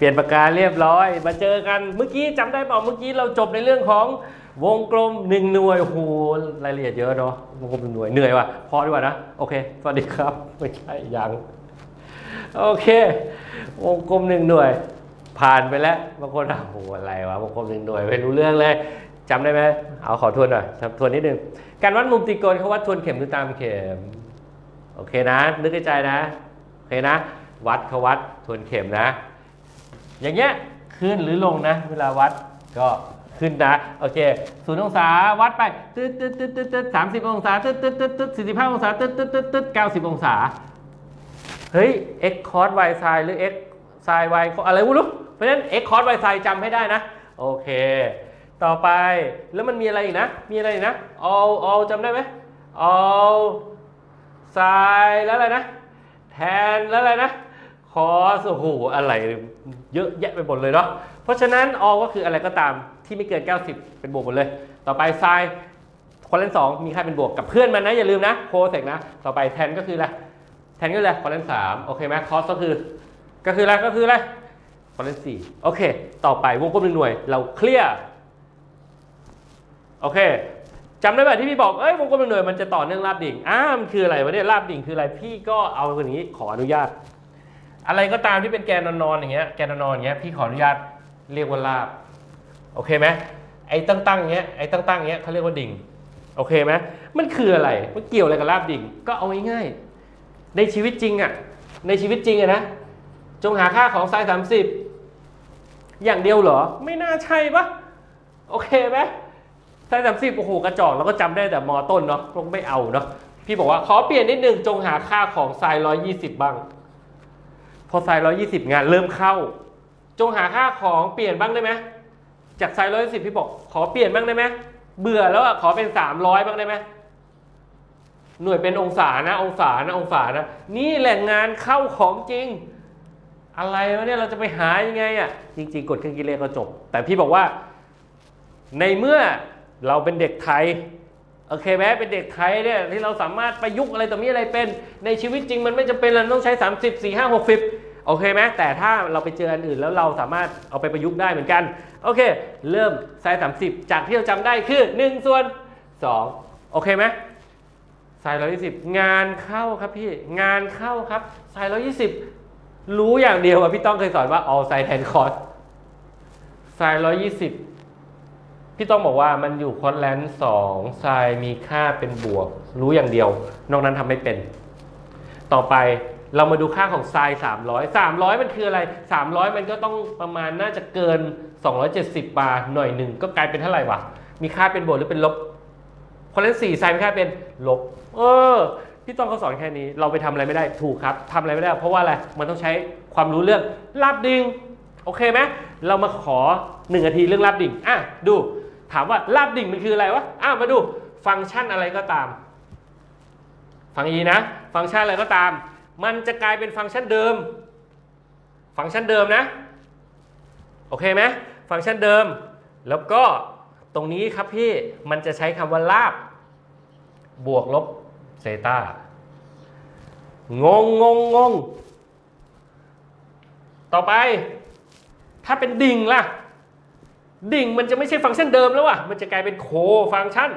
เปลี่ยนปากกาเรียบร้อย มาเจอกันเมื่อกี้จำได้เปล่าเมื่อกี้เราจบในเรื่องของวงกลมหนึ่งหน่วยโอ้โหรายละเอียดเยอะเนาะวงกลมหนึ่งหน่วยเหนื่อยว่ะพอดีกว่านะโอเคสวัสดีครับไม่ใช่ยังโอเค วงกลมหนึ่งหน่วย ผ่านไปแล้วบางคนอะโอ้โหอะไรวะวงกลมหนึ่งหน่วยไม่รู้เรื่องเลยจำได้ไหมเอาขอทวนหน่อยทวนนิดนึงการวัดมุมตรีโกณเขาวัดทวนเข็มหรือตามเข็มโอเคนะ นึกในใจนะโอเคนะ วัดเขาวัดทวนเข็มนะ อย่างเงี้ยขึ้นหรือลงนะ เวลาวัดก็ขึ้นนะโอเคศูนย์องศาวัดไปตึ๊ดตึ๊ดตึ๊ดตึ๊ดตึ๊ดสามสิบองศาตึ๊ดตึ๊ดตึ๊ดตึ๊ดสี่สิบห้าองศาตึ๊ดตึ๊ดตึ๊ดตึ๊ดเก้าสิบองศาเฮ้ย x cos y sin หรือ x sin y อะไรไม่รู้เพราะฉะนั้น x cos y sin จำให้ได้นะ โอเค ต่อไปแล้วมันมีอะไรอีกนะ มีอะไรอีกนะ all all จำได้ไหม all sin แล้วอะไรนะแทนแล้วอะไรนะ cos โอ้โหอะไรเยอะแยะไปหมดเลยเนาะเพราะฉะนั้น all ก็คืออะไรก็ตามที่ไม่เกิน 90 เป็นบวกหมดเลย ต่อไป sin คนเลนสองมีค่าเป็นบวกกับเพื่อนมันนะ อย่าลืมนะโคเซกนะ ต่อไปแทนก็คืออะไรแทนก็คืออะไรคอนเลนสามโอเคไหมคอสก็คือก็คืออะไรก็คืออะไรคอนเลนสี่โอเค ต่อไปวงกลมหนึ่งหน่วย เราเคลียร์โอเคจำได้ไหมที่พี่บอกเอ้ยวงกลมหนึ่งหน่วยมันจะต่อเนื่องราบดิ่งอ้ามันคืออะไรวะเนี่ยราบดิ่งคืออะไรพี่ก็เอาอย่างนี้ขออนุญาต อะไรก็ตามที่เป็นแกนนอนๆอย่างเงี้ยแกนนอนๆอย่างเงี้ยพี่ขออนุญาตเรียกว่าราบโอเคไหมไอ้ตั้งๆอย่างเงี้ยไอ้ตั้งๆอย่างเงี้ยเขาเรียกว่าดิ่งโอเคไหมมันคืออะไรมันเกี่ยวอะไรกับราบดิ่ง ก็เอาง่ายๆในชีวิตจริงอะในชีวิตจริงอะนะจงหาค่าของไซน์สามสิบอย่างเดียวเหรอ ไม่น่าใช่ปะโอเคไหมไซน์สามสิบโอ้โหกระจอกเราก็จำได้แต่มอต้นเนาะเราก็ไม่เอาเนาะพี่บอกว่าขอเปลี่ยนนิดนึงจงหาค่าของไซน์ร้อยยี่สิบบ้าง พอไซน์ร้อยยี่สิบงานเริ่มเข้า จงหาค่าของเปลี่ยนบ้างได้ไหมจากไซน์ร้อยสิบพี่บอกขอเปลี่ยนบ้างได้ไหมเบื่อแล้วอะขอเป็นสามร้อยบ้างได้ไหมหน่วยเป็นองศานะ องศานะองศานะ นี่แหละงานเข้าของจริง อะไรวะเนี่ยเราจะไปหายังไงอะจริง ๆ กดเครื่องคิดเลขก็จบ แต่พี่บอกว่า ในเมื่อเราเป็นเด็กไทย โอเคไหมเป็นเด็กไทยเนี่ยที่เราสามารถประยุกต์อะไรต่อมีอะไรเป็น ในชีวิตจริงมันไม่จำเป็นเราต้องใช้ 30 4 5 60โอเคไหมแต่ถ้าเราไปเจออันอื่นแล้วเราสามารถเอาไปประยุกต์ได้เหมือนกัน โอเค เริ่มไซส์30จากที่เราจำได้คือ 1 ส่วน 2 โอเคไหมสายร้อยยี่สิบงานเข้าครับพี่ งานเข้าครับสายร้อยยี่สิบรู้อย่างเดียวอะพี่ต้องเคยสอนว่า all side ten cost สายร้อยยี่สิบ พี่ต้องบอกว่ามันอยู่คอนแลนสองสายมีค่าเป็นบวก รู้อย่างเดียว นอกนั้นทำไม่เป็น ต่อไปเรามาดูค่าของไซน์300 300 มันคืออะไร 300 มันก็ต้องประมาณน่าจะเกิน 270 บาหน่อยหนึ่งก็กลายเป็นเท่าไหร่วะ มีค่าเป็นบวกหรือเป็นลบคอนเลนสี่ไซน์มีค่าเป็นลบ เออ พี่ต้องเขาสอนแค่นี้ เราไปทำอะไรไม่ได้ ถูกครับทำอะไรไม่ได้ เพราะว่าอะไร มันต้องใช้ความรู้เรื่องลาบดิ่งโอเคไหมเรามาขอหนึ่งนาทีเรื่องลาบดิ่งอะดู ถามว่าลาบดิ่งมันคืออะไรวะอะมาดูฟังก์ชันอะไรก็ตาม ฟังอีนะ ฟังก์ชันอะไรก็ตาม มันจะกลายเป็นฟังก์ชันเดิม ฟังก์ชันเดิมนะ โอเคไหมฟังก์ชันเดิม แล้วก็ตรงนี้ครับพี่ มันจะใช้คำว่าลาบบวกลบเซตางงงงงง ต่อไป ถ้าเป็นดิ่งล่ะ ดิ่งมันจะไม่ใช่ฟังก์ชันเดิมแล้วว่ะมันจะกลายเป็นโคฟังก์ชัน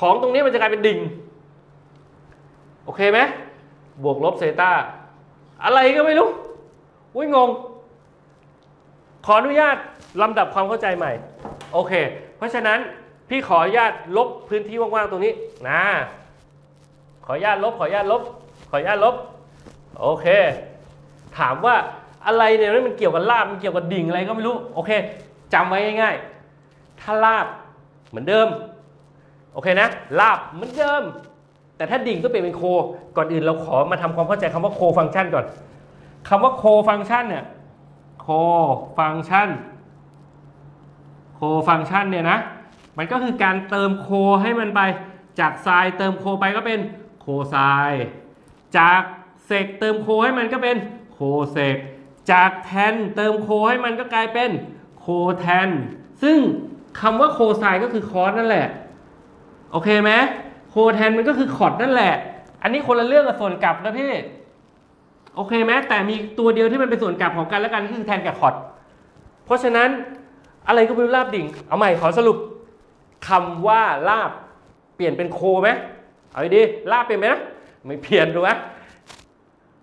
ของตรงนี้มันจะกลายเป็นดิ่ง โอเคไหมบวกลบเซตาอะไรก็ไม่รู้อุ้ยงง ขออนุญาตลำดับความเข้าใจใหม่ โอเค เพราะฉะนั้นพี่ขออนุญาตลบพื้นที่ว่างๆตรงนี้นะขออนุญาตลบ ขออนุญาตลบ ขออนุญาตลบ โอเค ถามว่า อะไรเนี่ยมันเกี่ยวกับลาบมันเกี่ยวกับดิ่งอะไรก็ไม่รู้โอเคจำไว้ง่ายๆถ้าลาบเหมือนเดิมโอเคนะลาบเหมือนเดิม แต่ถ้าดิ่งก็เปลี่ยนเป็นโค ก่อนอื่นเราขอมาทำความเข้าใจคำว่าโคฟังก์ชันก่อนคำว่าโคฟังก์ชันเนี่ยโคฟังก์ชันโคฟังก์ชันเนี่ยนะมันก็คือการเติมโคให้มันไป จากไซน์เติมโคไปก็เป็นโคไซน์จากเซกเติมโคให้มันก็เป็นโคเซก จากแทนเติมโคให้มันก็กลายเป็นโคแทน ซึ่งคำว่าโคไซน์ก็คือคอสนั่นแหละ โอเคไหมโคแทนมันก็คือคอร์ดนั่นแหละ อันนี้คนละเรื่องกับส่วนกลับนะพี่ โอเคไหมแต่มีตัวเดียวที่มันเป็นส่วนกลับของกันและกันคือแทนกับคอร์ดเพราะฉะนั้นอะไรก็ไม่รู้ลาบดิ่ง เอาใหม่ขอสรุปคำว่าลาบเปลี่ยนเป็นโคไหมเอาดีลาบเปลี่ยนไหมนะไม่เปลี่ยนถูกไหม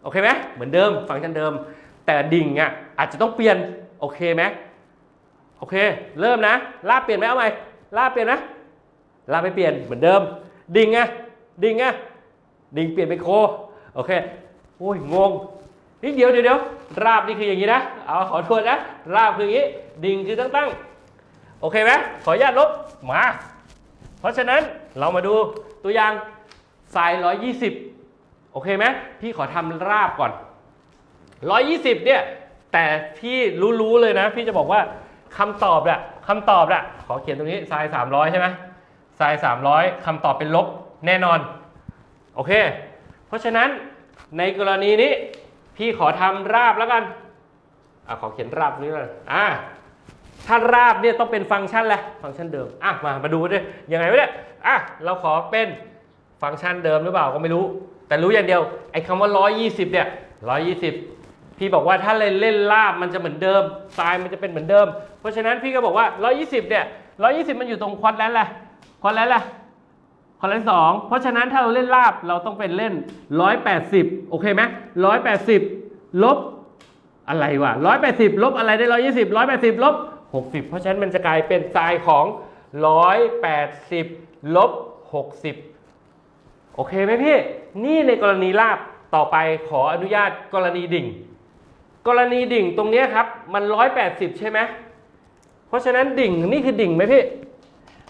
โอเคไหมเหมือนเดิมฟังก์ชันเดิม แต่ดิ่งอะอาจจะต้องเปลี่ยนโอเคไหมโอเค เริ่มนะลาบเปลี่ยนไหมเอาใหมลาบเปลี่ยนนะลาบไม่เปลี่ยนเหมือนเดิม ดิ่งไงดิ่งไงดิ่งเปลี่ยนเป็นโคโอเคโอ้ยงงนี่เดี๋ยวเดี๋ยวเดี๋ยวราบนี่คืออย่างนี้นะเอาขอโทษนะราบคืออย่างนี้ ดิ่งคือตั้งตั้งโอเคไหมขออนุญาตลบมา เพราะฉะนั้นเรามาดูตัวอย่างไซน์120 โอเคไหมพี่ขอทำราบก่อน 120 เนี่ย แต่พี่รู้ๆเลยนะ พี่จะบอกว่าคำตอบอะคำตอบอะขอเขียนตรงนี้ไซน์300 ใช่ไหมไซน์300คำตอบเป็นลบแน่นอน โอเค เพราะฉะนั้นในกรณีนี้พี่ขอทำราบแล้วกันอะขอเขียนราบนี้เลยอะถ้าราบเนี่ยต้องเป็นฟังก์ชันแหละฟังก์ชันเดิมอะมามาดูดิยังไงวะเนี่ยอะเราขอเป็นฟังก์ชันเดิมหรือเปล่าก็ไม่รู้ แต่รู้อย่างเดียวไอ้คำว่า 120 เนี่ย 120 พี่บอกว่าถ้าเล่นเล่นราบมันจะเหมือนเดิมทรายมันจะเป็นเหมือนเดิม เพราะฉะนั้นพี่ก็บอกว่า 120 เนี่ย 120 มันอยู่ตรงควอดแลนด์แหละควอดแลนด์แหละควอดแลนด์สองเพราะฉะนั้นถ้าเราเล่นราบเราต้องเป็นเล่น 180 โอเคไหม180 ลบอะไรวะร้อยแปดสิบลบอะไรได้ร้อยยี่สิบร้อยแปดสิบลบหกสิบเพราะฉะนั้นมันจะกลายเป็นไซน์ของร้อยแปดสิบลบหกสิบโอเคไหมพี่ นี่ในกรณีลาบต่อไปขออนุญาตกรณีดิ่ง กรณีดิ่งตรงนี้ครับ มันร้อยแปดสิบใช่ไหมเพราะฉะนั้นดิ่งนี่คือดิ่งไหมพี่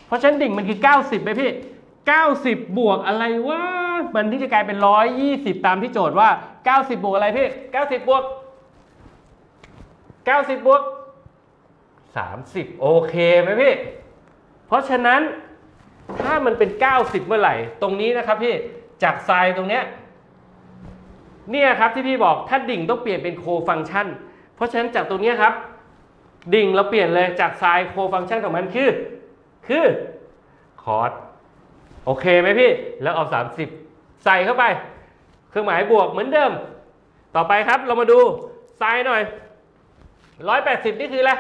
เพราะฉะนั้นดิ่งมันคือ 90ไหมพี่ 90 บวกอะไรวะมันที่จะกลายเป็น 120 ตามที่โจทย์ว่า 90 บวกอะไรพี่ 90 บวก 90 บวก 30 โอเคไหมพี่ เพราะฉะนั้นถ้ามันเป็น 90 เมื่อไหร่ ตรงนี้นะครับพี่จากไซน์ตรงเนี้ย เนี่ยครับที่พี่บอกถ้าดิ่งต้องเปลี่ยนเป็นโคฟังชันเพราะฉะนั้นจากตรงนี้ครับ ดิ่งเราเปลี่ยนเลยจากไซน์โคฟังชันของมันคือ คือคอร์สโอเคไหมพี่ แล้วเอา 30 ใส่เข้าไป เครื่องหมายบวกเหมือนเดิม ต่อไปครับเรามาดูไซน์หน่อย 180 นี่คืออะไร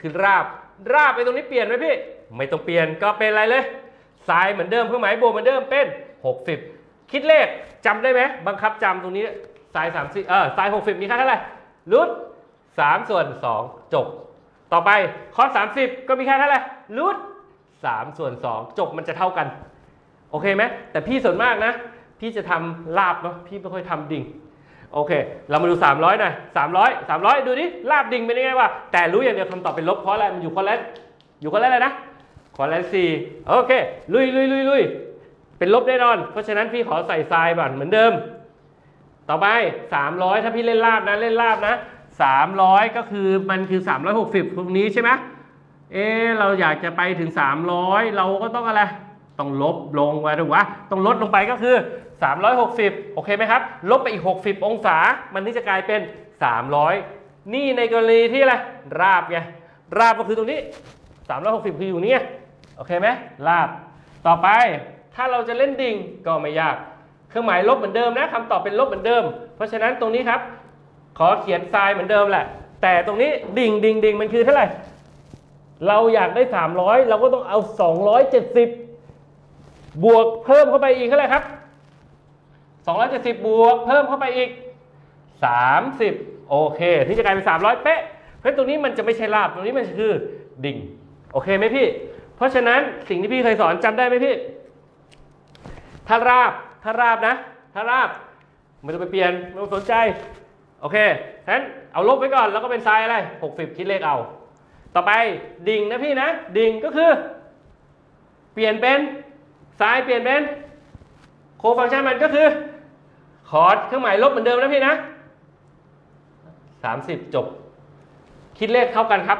คือราบ ราบไปตรงนี้เปลี่ยนไหมพี่ ไม่ต้องเปลี่ยนก็เป็นอะไรเลยไซน์เหมือนเดิมเครื่องหมายบวกเหมือนเดิมเป็น 60 คิดเลขจำได้ไหมบังคับจำตรงนี้ไซน์30เออไซน์60มีค่าเท่าไหร่รูท3ส่วน2จบ ต่อไปคอส30ก็มีค่าเท่าไหร่รูท3ส่วน2จบมันจะเท่ากัน โอเคไหมแต่พี่ส่วนมากนะ พี่จะทำลาบเนาะพี่ไม่ค่อยทำดิ่งโอเค เรามาดู 300หน่อย300 300 ดูดิลาบดิ่งเป็นยังไงวะแต่รู้อย่างเดียวคำตอบเป็นลบเพราะอะไรมันอยู่คอนแลนอยู่คอนแลนอะไรนะคอนแลนสี่โอเค ลุยลุยลุยลุย เป็นลบแน่นอน เพราะฉะนั้นพี่ขอใส่ทรายบันเหมือนเดิม ต่อไป 300 ถ้าพี่เล่นลาบนะเล่นลาบนะ300 ก็คือมันคือ 360 ตรงนี้ใช่ไหมเอะเราอยากจะไปถึง 300 เราก็ต้องอะไร ต้องลบลงไปถูกปะต้องลดลงไปก็คือ 360 โอเคไหมครับ ลบไปอีก 60 องศา มันนี่จะกลายเป็น 300 นี่ในกรณีที่อะไร ราบไง ราบก็คือตรงนี้ 360 คืออยู่นี่โอเคไหมราบ ต่อไป ถ้าเราจะเล่นดิ่งก็ไม่ยาก เครื่องหมายลบเหมือนเดิมนะคำตอบเป็นลบเหมือนเดิม เพราะฉะนั้นตรงนี้ครับ ขอเขียนทรายเหมือนเดิมแหละ แต่ตรงนี้ดิ่งดิ่งดิ่งมันคือเท่าไหร่ เราอยากได้ 300 เราก็ต้องเอา 270 บวกเพิ่มเข้าไปอีกเท่าไหร่ครับ 270 บวกเพิ่มเข้าไปอีก 30 โอเค ที่จะกลายเป็น 300 เป๊ะ เพราะตรงนี้มันจะไม่ใช่ลาบ ตรงนี้มันคือดิ่ง โอเคไหมพี่ เพราะฉะนั้นสิ่งที่พี่เคยสอนจำได้ไหมพี่ ถ้าราบถ้าราบนะ ถ้าราบไม่ต้องไปเปลี่ยนไม่ต้องสนใจ โอเคฉะนั้นเอาลบไว้ก่อนแล้วก็เป็นไซน์อะไร 60 คิดเลขเอา ต่อไปดิ่งนะพี่นะ ดิ่งก็คือ เปลี่ยนเป็นไซ้ายเปลี่ยนเป็นโคฟังก์ชันมันก็คือคอร์ดเครื่องหมายลบเหมือนเดิมนะพี่นะ 30 จบ คิดเลขเท่ากันครับ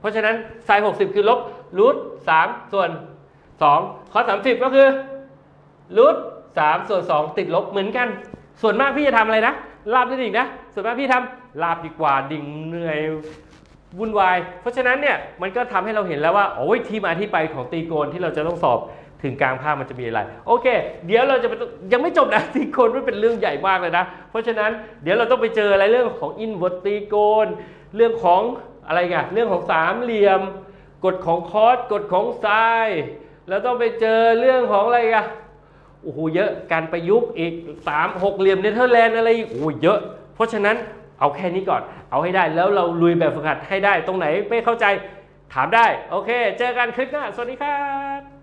เพราะฉะนั้นไซน์60 คือลบรูท3ส่วน2คอร์ส30 ก็คือ รูท3ส่วน2ติดลบเหมือนกัน ส่วนมากพี่จะทำอะไรนะลาบหรือดิ่งนะ ส่วนมากพี่ทำลาบดีกว่าดิ่งเหนื่อยวุ่นวาย เพราะฉะนั้นเนี่ยมันก็ทำให้เราเห็นแล้วว่าโอ้ยที่มาที่ไปของตีโกนที่เราจะต้องสอบถึงกลางภาพมันจะมีอะไร โอเค เดี๋ยวเราจะไปยังไม่จบนะทีโกนมันเป็นเรื่องใหญ่มากเลยนะ เพราะฉะนั้นเดี๋ยวเราต้องไปเจออะไรเรื่องของอินเวอร์ตีโกนเรื่องของอะไรกันเรื่องของสามเหลี่ยม กฎของคอสกฎของไซน์แล้วต้องไปเจอเรื่องของอะไรกัน โอ้โหเยอะการประยุกต์อีกสามหกเหลี่ยมเนเธอร์แลนด์อะไรอีกโอ้โหเยอะ เพราะฉะนั้นเอาแค่นี้ก่อน เอาให้ได้แล้วเราลุยแบบฝึกหัดให้ได้ตรงไหนไม่เข้าใจถามได้ โอเค เจอกันคลิปหน้าสวัสดีครับ